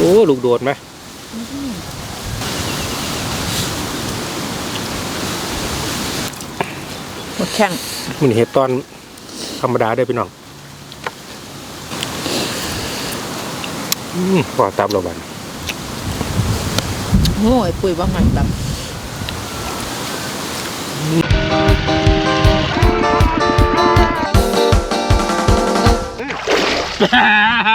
อ้ลูกโดดไหมหมดแข้งมันเห็ดตอนธรรมดาได้อพี่น้องอืมพอตับเราบันโอ้ยปุ๋ยว่ามันแบบส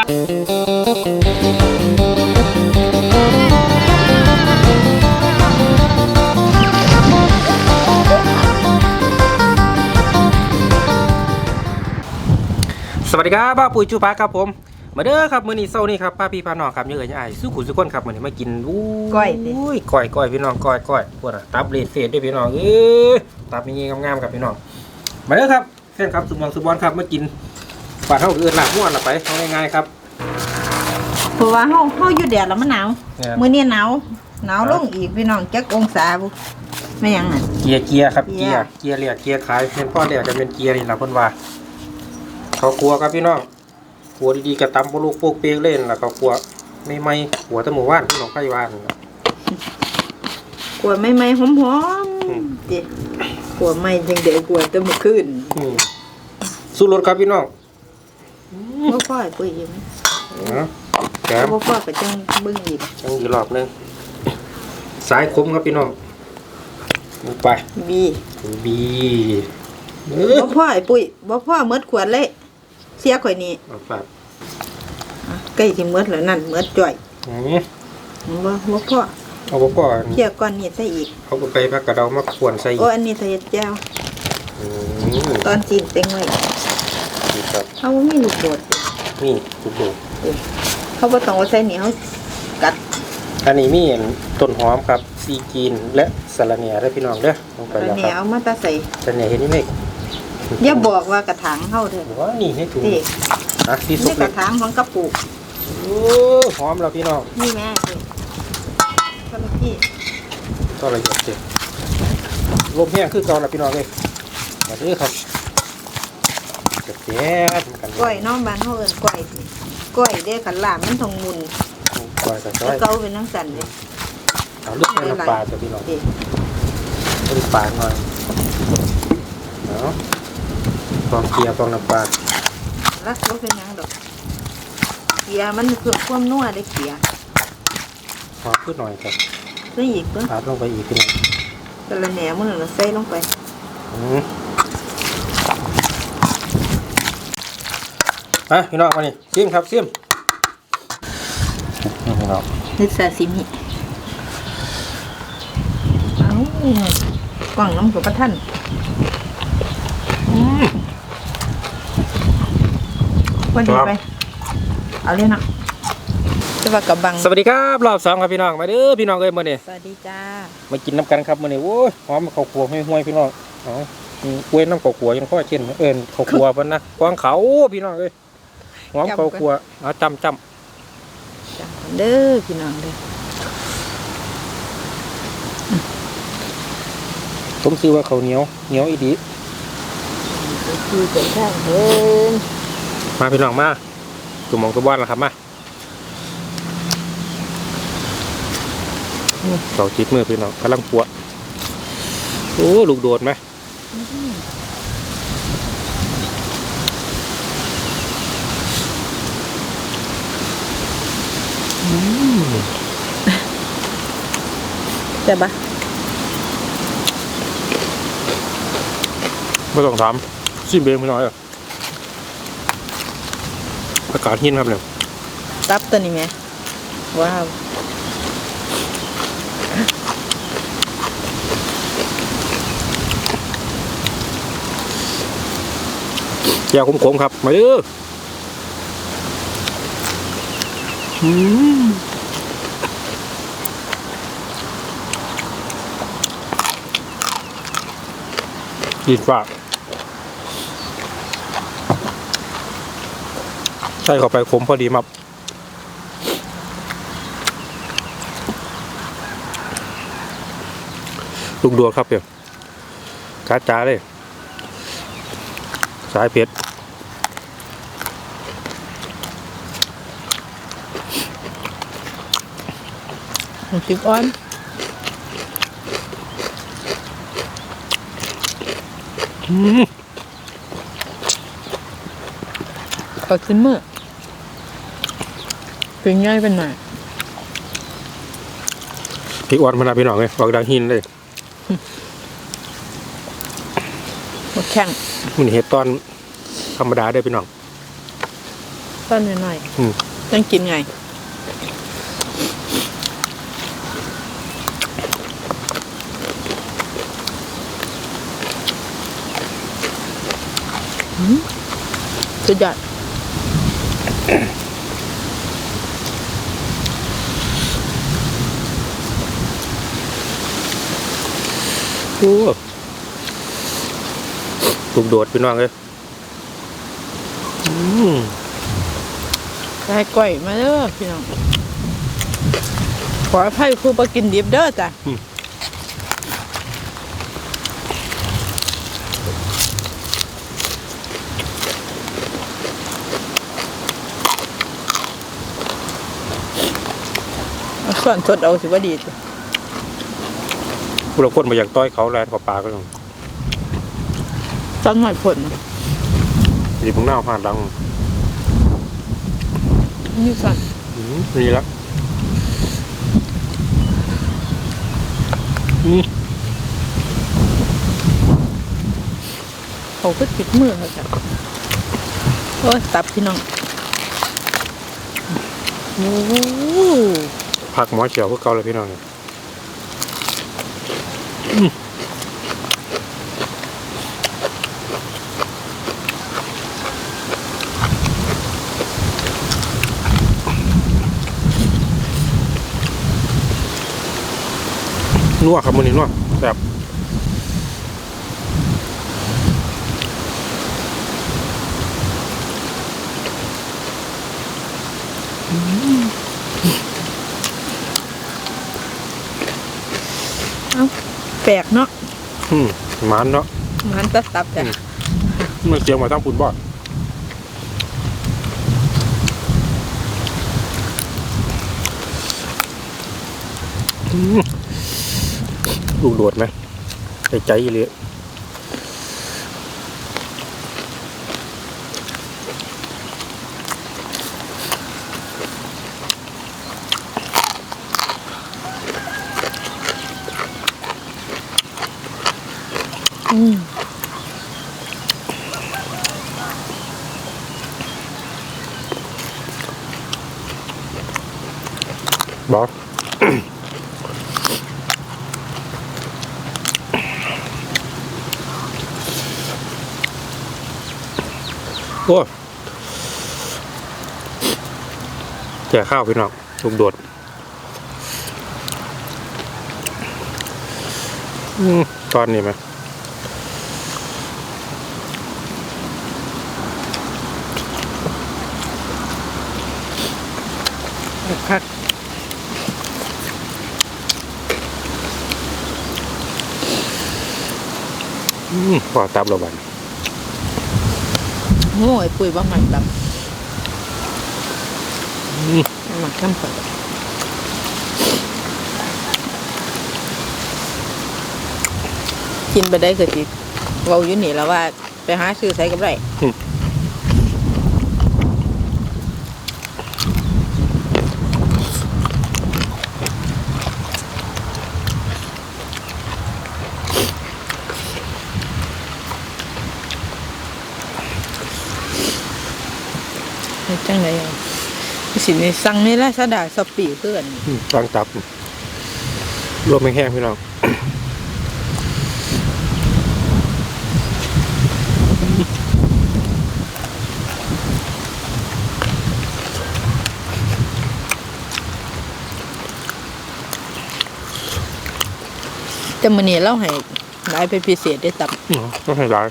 ดีครับป้าปุ๋ยจูปาครับผม มาเด้อครับมื้อนี้เช้านี้ครับป้าพี่พาน้องครับยังเอ่ยยังไงสู้ขุนสุกคนครับมื้อนี้มากินอู้ก้อยสิอุ้ยก้อยก้อยพี่น้องก้อยก้อยพวกน่ะตับเลดเฟดด้วยพี่น้องเอ้ยตับมีเงี้ยงามๆครับพี่น้องมาเด้อครับแฟนครับสุบองสุบอลครับมากินฝาดเท่าอื่นหลับม่วนหลับไปเอาง่ายๆครับเพราะว่าเฮาเฮาอยู่แดดแล้วมันหนาวเนี่ยมื้อนี้หนาวหนาวลงอีกพี่น้องจักองศาบุไม่หยังน่ะ เกียร์เกียร์ครับเกีเกียยร์ร์เกียร์เรียกเกียร์ขายเป็นพ่อเรียกจะเป็นเกียร์นี่แหละเพิ่นว่า เขากลัวครับพี่น้องกลัวดีๆกระตำพวกลูกพวกเปียกเล่นแล้วเขากลัวไม่ไม่หัวแตะหมู่บ้านพี่น้องไผ่บ้านนั่นล่ะกลัวไม่ไม่หอมอืมๆติกลัวไม่จังเด๋กลัวแต่เมื่อคืนอืมสู้รถครับพี่น้องบ่พอให้ปุ๋ยอยู่มั้ยนะแกมบ่พอก็จังเบิ่งอีกยังอีกรอบหนึงสายคมครับพี่น้องลงไปบีบีเออบ่พอให้ปุ๋ยบ่พอหมดขวดเลย เสียข่อยนี่เอาฝากอะใกล้สิหมดแล้วนั่นหมดจ่อยอืมบ่บ่พอเอาบ่ก่อนเที่ยก่อนนี่ใส่อีกเอาไปพักกระเดามาขวนใส่อีโอ้กอันนี้ใส่แจ้วอืมตอนจีนเต็งไว้นี่ครับเขาบ่มีลูกโดดนี่ทุกโดดเขาบ่ต้องเอาใส่นี่เขากัดอันนี้มีต้นหอมครับซีจีนและสะระเนียได้อพี่น้องเด้อลงไปอันแล้วนี้ครับเอามาตาใส่สะระเนียเห็นนี่ไหม อย่าบอกว่ากระถางเฮาเด้อว่านี่ให้ถุงนี่อะที่สุนี่ดกเลระยถางของกระปุกโอ้หอมแล้วพี่น้องนี่แม่นี่ก็ลูกพี่ก็ละเอียดเจ็บลมแห้งคือเก่าแล้วพี่น้องเลยมาเด้อครับเจ็บแย่กันก้อยน้องบ้านเฮาเอิ้นก้อยสิก้อยเด้ขันลามมันต้องมุนก้อยกับจ้อแล้วยเก่าเป็นจังซั่นเด้เอาลึกในน้ำปลาจ้ะพี่น้องนี่เพิ่มปลาหน่อยเนาะ ฟองเกียร์ฟองน้ำปลารักบ่เป็นหยังดอกเกียร์มันเพื่อความนัวได้เกียร์หอมขึ้นหน่อยครับใส่อีกเด้ออาบลงไปอีกพี่น้องแต่ละแหนมันน่ะใส่ลงไปอืมอะพี่น้องมานี่ซิมครับซิมนี่พี่น้องนี่ซาซิมิเอ้ากล่องน้ำกับประทัน อืมวันดีครับไป เอาเลยนะจะว่ากับบังสวัสดีครับรอบสองครับพี่น้องมาเด้อพี่น้องเอ้ยมาเนี่ยสวัสดีจ้ามากินน้ำกันครับมื้อนี้โอ้ยหอมข้าวคั่วห้วยๆพี่น้องเอ๋อเว้นน้ำข้าวคั่วยังค่อยเช่นเอิ้นข้าวคั่วเพิ่นนะกวางเขาพี่น้องเอ้ยหอมข้าวคั่วเอาจำจจ้าเด้อพี่น้องเด้อำผมซื้อว่าข้าวเหนียวเหนียวอีดี คือเป็นข้างเพิ่นมาพี่น้องมาตุ่มมองตัวบ้านแล้วครับมาอื้อเสาจิตมือพี่น้องกำลังปัวโอ้ลูกโดดไหมอืมใช่ปะไม่ต้องถาม ซิมเบงพี่น้อยอะอากาศหินครับเนี่ยตับตัวนี้ไหมว้าวแจ่วขมๆครับ มาเด้ออืมดีฝาก ใส่เข้าไปขมพอดีมับลูกดัวครับเดี๋ยวกาจ้าเลย สายเพชรของจิบอ้อนอืมก็ขึ้นมือเป็นง่ายเป็นหน่อยพริกอ่อนมานะพี่น้องเลยบอกดังหินเลยหมดแข้งมันเห็ดตอนธรรมดาได้อพี่น้องต้นหน่อยอืมๆยังกินไงอืมสุดยอด โอ้ลูกโดดพี่น้องเลยอืมได้ก้อยมาเด้อพี่น้อง ขออภัยครูปกินดิบเด้อจ้ะเอาส่วนสดเอาสิว่าดีจ้ะ ผู้ละคนมาอยากต้อยเขาแลนกับปลาก็ต้องต้นหน่อยผลดีพึ่งหน้าผ่านดังนี่สั่นอืมนี่ละอืมเขาก็ติดมือเขาจ้ะโอ้ยตับพี่น้องโอ้โหผักหมอเฉียวพวกเก่าเลยพี่น้องเนี่ย นัวครับมันนี่นัวแบบเอ้า แปลกเนาะอืมมันเนาะมันจะตับจ้ะมันเสียงมาตั้งปุ่นบ่อนอืมลูกโดดไหมใจใจเลย บอสโอ้แจกข้าวพี่น้องลูกโดดอืมตอนนี้ไหมคัก อืมพอตับเราบันโง่ไอ้ปุ๋ยบ้างมันตับอืมมันข้ามผลกินไปได้ก็สิเราอยู่นี่แล้วว่า ไปหาซื้อใส่กับไร เฮ็ดจังไดอะสินี่สั่งนี่ละสดาสปีเพื่อนอืมตั้งตับรวมแห้งๆพี่น้องแต่มื้อนี้เราให้หลายไปพิเศษได้ตับอืมก็ให้ร้าย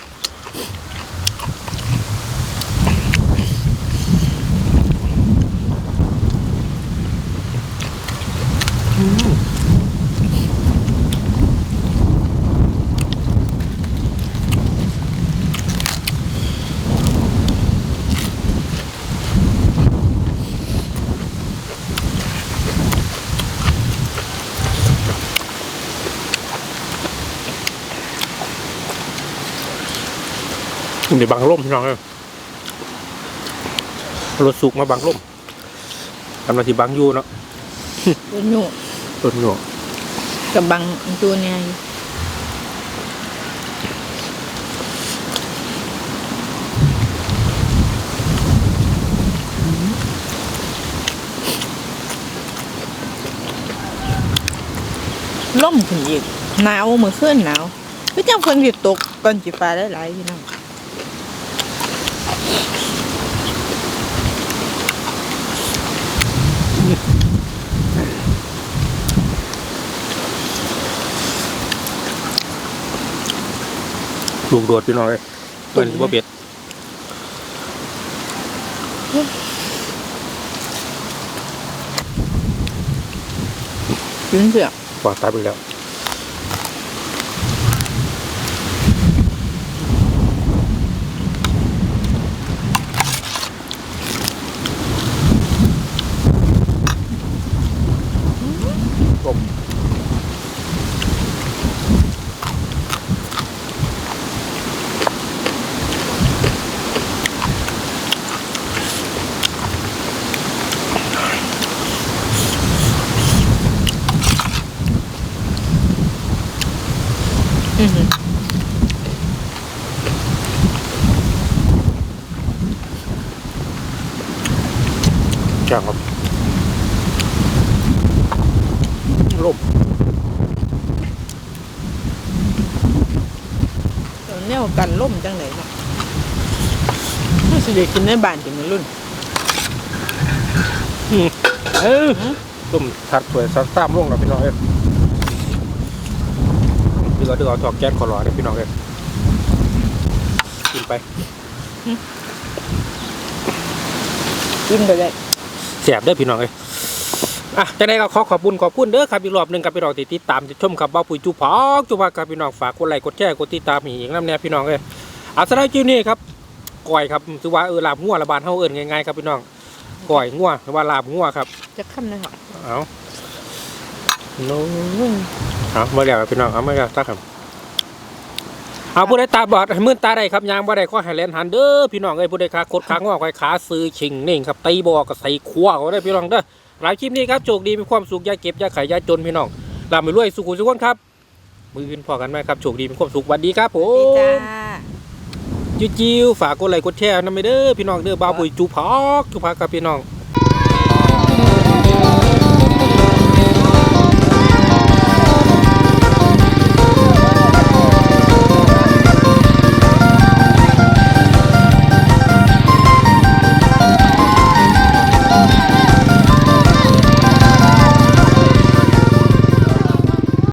เดี๋ยวบังร่มพี่น้องเลยรถสุกมาบังร่มกำลังที่บังอยู่เนาะตัวหนูต้นหยวกกับบังตัวเนี่ยอยู่ล่มขึ้นอีกหนาวมือขึ้นหนาวพี่จังเพิ่นสิตกก่อนสิฟ้าได้หลายๆพี่น้อง ลูกโดดพี่น้องเลยเปิดบ่เบ็ดกินเสือปลาตายไปแล้ว จ้างครับลมเดี๋ยวแนวกันล่มจังไหนเนาะถ้าสิได้กินในบ้านจิมันรุ่นเออลมทัดสวยซัดตามลงแล้วพี่น้องเอ้ยเดือดเดือดถอกแก๊สขอรอเลยพี่น้องเอ้ยกินไปกินไปได้ แสบเด้อพี่น้องเอ้ยอะจะได้ก็ขอขอบคุณขอบคุณเด้อครับอีกรอบหนึ่งครับพี่น้องที่ติดตามติดชมครับบ้าปุ๋ยจูพอกจูพาครับพี่น้องฝากกดไลค์กดแชร์กดติดตามอีกน้ำแน่พี่น้องเอ้ยอาสนะจิ้วนี่ครับก่อยครับถือว่าเออลาบงัวละบานเฮาเอิ้นง่ายๆครับพี่น้องก่อยงัวหรือว่าลาบงัวครับจะค่ำเลยค่ะเอาโน้เอามาแล้วครับพี่น้องเอามาแล้วตักครับ เอาผู้ใดตาบอดให้มือตาได้ครับยางบ่ได้ข้อให้แลนหันเด้อพี่น้องเอ้ยผู้ใดขาคดขางอกไว้ขาซื้อชิงนิ่งครับตีบอกกับใส่ขวเขาได้อพี่น้องเด้อหลายคลิปนี้ครับโชคดีมีความสุขอย่าเก็บอย่าขายอย่าจนพี่น้องลาไปรวยสุขุมสุขคนครับมือขึ้นพอกันไหมครับโชคดีมีความสุขสวัสดีครับผดีจ้ามจิ้วๆฝากกดไลค์กดแชร์นำไปเด้อพี่น้องเด้อบ่าวปุ๋ยจูพอกจูพากับพี่น้อง